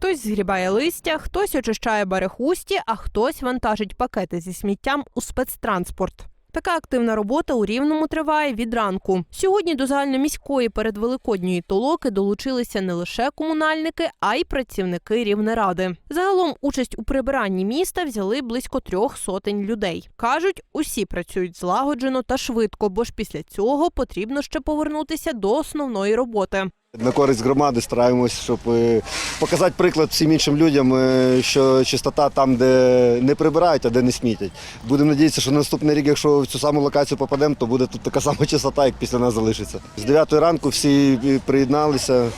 Хтось згрібає листя, хтось очищає берегусті, а хтось вантажить пакети зі сміттям у спецтранспорт. Така активна робота у Рівному триває від ранку. Сьогодні до загальноміської передвеликодньої толоки долучилися не лише комунальники, а й працівники Рівнеради. Загалом участь у прибиранні міста взяли близько трьох сотень людей. кажуть, усі працюють злагоджено та швидко, бо ж після цього потрібно ще повернутися до основної роботи. На користь громади стараємось, щоб е, показати приклад всім іншим людям, е, що чистота там, де не прибирають, а де не смітять. Будемо надіятися, що на наступний рік, якщо в цю саму локацію попадемо, то буде тут така сама чистота, як після нас залишиться. З 9 ранку всі е, приєдналися,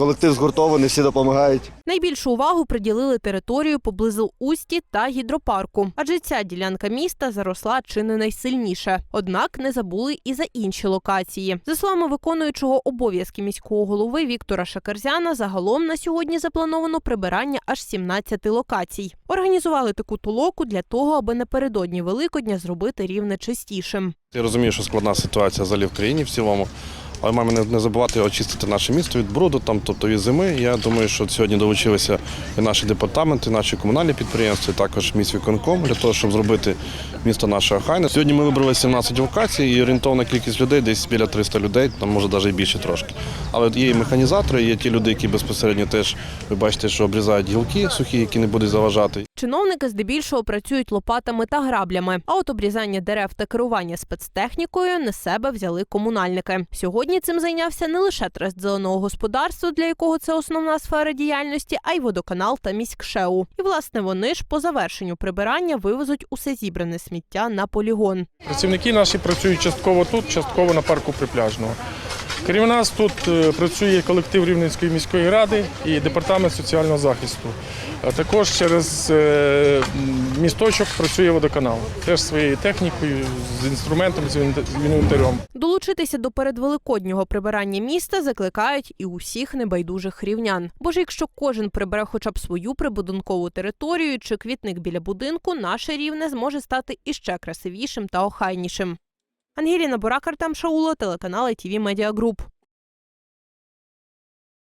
колектив згуртований, всі допомагають. Найбільшу увагу приділили територію поблизу Усті та гідропарку, адже ця ділянка міста заросла чи не найсильніше. Однак не забули і за інші локації. За словами виконуючого обов'язки міського голови Віктора Шакерзяна, загалом на сьогодні заплановано прибирання аж 17 локацій. Організували таку толоку для того, аби напередодні Великодня зробити рівне чистішим. Я розумію, що складна ситуація взагалі в країні в цілому. Але маємо не- забувати очистити наше місто від бруду, там, тобто від зими. Я думаю, що сьогодні долучилися і наші департаменти, і наші комунальні підприємства, і також міськвиконком для того, щоб зробити місто наше охайне. Сьогодні ми вибрали 17 локацій і орієнтовна кількість людей десь біля 300 людей, там може навіть і більше трошки. Але є і механізатори, є ті люди, які безпосередньо теж ви бачите, що обрізають гілки сухі, які не будуть заважати. Чиновники здебільшого працюють лопатами та граблями. А от обрізання дерев та керування спецтехнікою на себе взяли комунальники. Сьогодні цим зайнявся не лише трест зеленого господарства, для якого це основна сфера діяльності, а й водоканал та міськшеу. І власне вони ж по завершенню прибирання вивезуть усе зібране сміття на полігон. Працівники наші працюють частково тут, частково на парку Припляжного. Крім нас, тут е, працює колектив Рівненської міської ради і департамент соціального захисту. А також через е, місточок працює водоканал. Теж своєю технікою, з інструментом, з інвен- з інвентарем. Долучитися до передвеликоднього прибирання міста закликають і усіх небайдужих рівнян. Бо ж якщо кожен прибере хоча б свою прибудинкову територію чи квітник біля будинку, наше рівне зможе стати іще красивішим та охайнішим. Ангеліна Бурак, Артем Шауло, телеканал ITV Media Group.